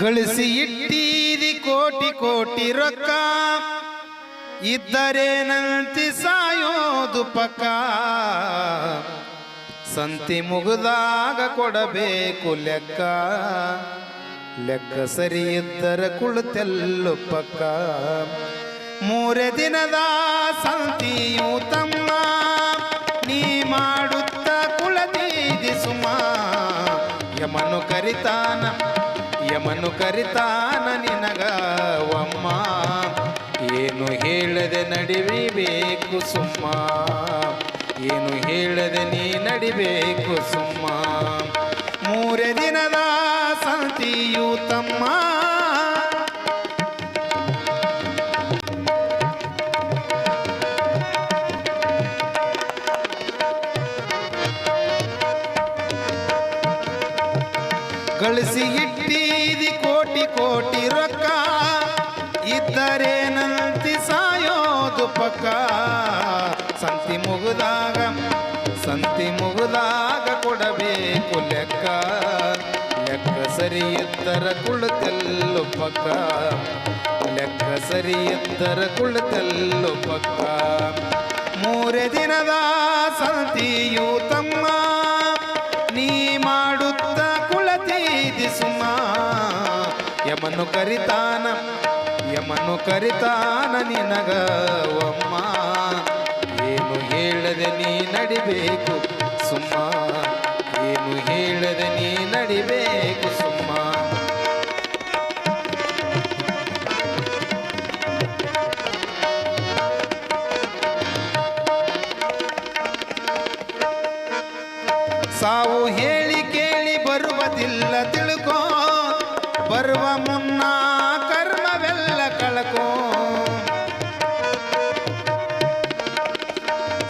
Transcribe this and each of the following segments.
ಗಳಿಸಿ ಇಟ್ಟೀರಿ ಕೋಟಿ ಕೋಟಿ ರೊಕ್ಕ. ಇದ್ದರೇನಂತಿ ಸಾಯೋದು ಪಕ್ಕ. ಸಂತಿ ಮುಗಿದಾಗ ಕೊಡಬೇಕು ಲೆಕ್ಕ. ಲೆಕ್ಕ ಸರಿ ಇದ್ದರ ಕುಳಿತೆಲ್ಲು ಪಕ್ಕ. ಮೂರೇ ದಿನದ ಸಂತಿಯು ತಮ್ಮ. ನೀ ಮಾಡುತ್ತ ಕುಳದೀದಿ ಸುಮ. ಯಮನು ಕರಿತಾನ ಯಮನು ಕರಿತಾನ ನಿನಗ ಒಮ್ಮ ಏನು ಹೇಳದೆ ನಡಿಬೇಕು ಸುಮ್ಮ. ಏನು ಹೇಳದೆ ನೀ ನಡಿಬೇಕು ಸುಮ್ಮ. ಮೂರೇ ದಿನದ ಸಂತಿಯು ತಮ್ಮ. ಗಳಿಸಿ ಇಟ್ಟೀದಿ ಕೋಟಿ ಕೋಟಿ ರೊಕ್ಕ ಇದ್ದರೇನಂತಿ ಸಾಯೋದು ಪಕ್ಕ. ಸಂತಿ ಮುಗಿದಾಗ ಸಂತಿ ಮುಗಿದಾಗ ಕೊಡಬೇಕು ಲೆಕ್ಕ. ಲೆಕ್ಕ ಸರಿ ಎತ್ತರ ಕುಳಿತಲ್ಲು ಪಕ್ಕ. ಲೆಕ್ಕ ಸರಿ ಎತ್ತರ ಕುಳಿತಲ್ಲು ಪಕ್ಕ. ಮೂರೇ ದಿನದ ಸಂತಿಯು ಯಮನು ಕರಿತಾನ ಯಮನು ಕರಿತಾನ ನಿನಗ.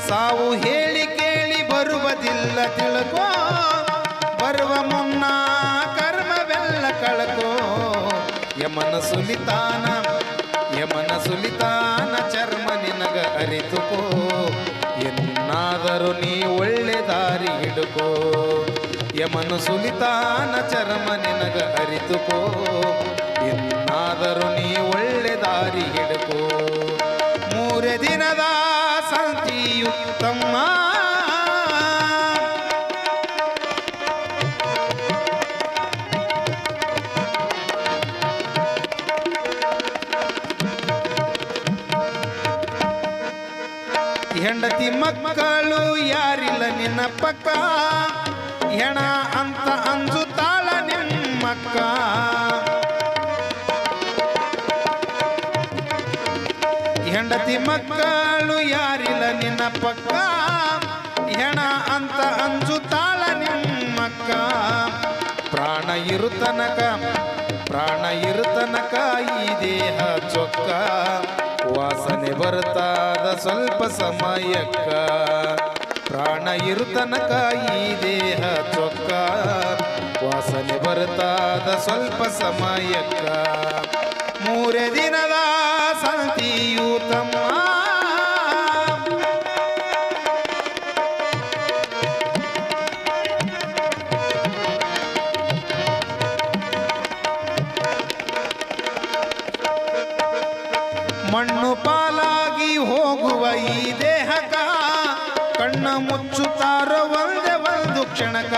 ಸಾವು ಹೇಳಿ ಕೇಳಿ ಬರುವುದಿಲ್ಲ, ತಿಳ್ಕೋ. ಬರುವ ಮುನ್ನ ಕರ್ಮವೆಲ್ಲ ಕಳ್ಕೋ. ಯಮನ ಸುಲಿತಾನ ಯಮನ ಸುಲಿತಾನ ಚರ್ಮ ನಿನಗ ಅರಿತುಕೋ. ಎನ್ನಾದರೂ ನೀ ಒಳ್ಳೆ ದಾರಿ ಹಿಡುಕೋ. ಯಮನ ಸುಲಿತಾನ ಚರ್ಮ ನಿನಗ ಹೆಂಡತಿ ಮಕ್ಕಳು ಯಾರಿಲ್ಲ ನಿನ್ನ ಪಕ್ಕ? ಹೆಣ ಅಂತ ಅಂಜುತ್ತಾಳ ನಿಮ್ಮಕ್ಕ? ಹೆಂಡತಿ ಮಕ್ಕಳು ಯಾರಿಲ್ಲ ನಿನ್ನ ಪಕ್ಕ? ಹೆಣ ಅಂತ ಅಂಜುತ್ತಾಳ ನಿಮ್ಮಕ್ಕ? ಪ್ರಾಣ ಇರುತನಕ ಪ್ರಾಣ ಇರುತನಕ ಈ ದೇಹ ಚೊಕ್ಕ. ವಾಸನೆ ಬರ್ತಾದ ಸ್ವಲ್ಪ ಸಮಯಕ್ಕ. ಪ್ರಾಣ ಇರುತನಕ ಈ ದೇಹ ಚೊಕ್ಕ. ವಾಸನೆ ಬರ್ತಾದ ಸ್ವಲ್ಪ ಸಮಯಕ್ಕ. ಮೂರೇ ದಿನದ ಒಂದೇ ಒಂದು ಕ್ಷಣಕ?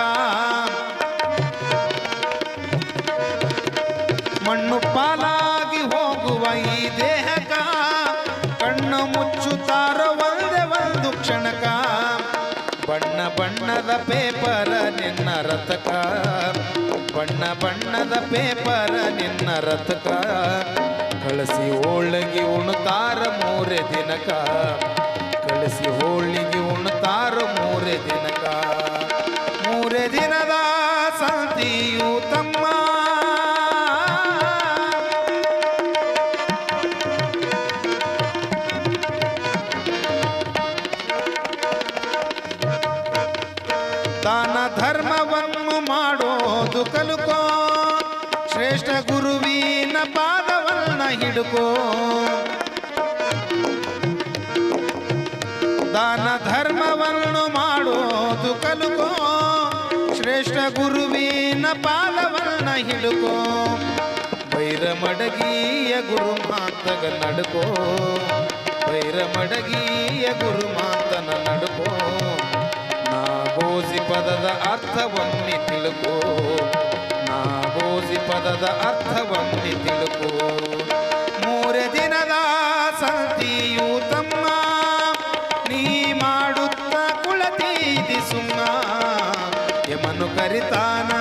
ಮಣ್ಣು ಪಾಲಾಗಿ ಹೋಗುವ ಈ ದೇಹಕ? ಕಣ್ಣು ಮುಚ್ಚುತ್ತಾರೋ ಒಂದೇ ಒಂದು ಕ್ಷಣಕ? ಬಣ್ಣ ಬಣ್ಣದ ಪೇಪರ ನಿನ್ನ ರಥಕ? ಬಣ್ಣ ಬಣ್ಣದ ಪೇಪರ ನಿನ್ನ ರಥಕ? ಕಳಿಸಿ ಹೋಳಿಗೆ ಉಣ್ತಾರ ಮೂರೇ ದಿನಕ? ಕಳಿಸಿ ಹೋಳಿಗೆ ಉಣ್ತಾರ ಮೂರೇ ದಿನಕ. ಮೂರೇ ದಿನದ ಸಂತಿಯು ತಮ್ಮ. ದಾನ ಧರ್ಮವನ್ನು ಮಾಡೋದು ಕಲುಕೋ. ಶ್ರೇಷ್ಠ ಗುರುವಿನ ಪಾದವನ್ನ ಹಿಡುಕೋ. ಶ್ರೇಷ್ಠ ಹಿಡುಕೋ. ವೈರ ಮಡಗಿಯ ಗುರು ಮಾತಗ ನಡುಕೋ. ವೈರ ಮಡಗಿಯ ಗುರು ಮಾತನ ನಡುಕೋ. ನಾ ಗೋಸಿ ಪದದ ಅರ್ಥವನ್ನಿ ತಿಳುಕೋ. ನಾ ಗೋಸಿ ಪದದ ಅರ್ಥವನ್ನಿ ತಿಳುಕೋ. ಮೂರೇ ದಿನದ ಸಂತಿಯು ತಮ್ಮ. ನೀ ಮಾಡುತ್ತ ಕುಳತೀದಿ ಸುಮ್ಮ. ಯಮನು ಕರಿತಾನ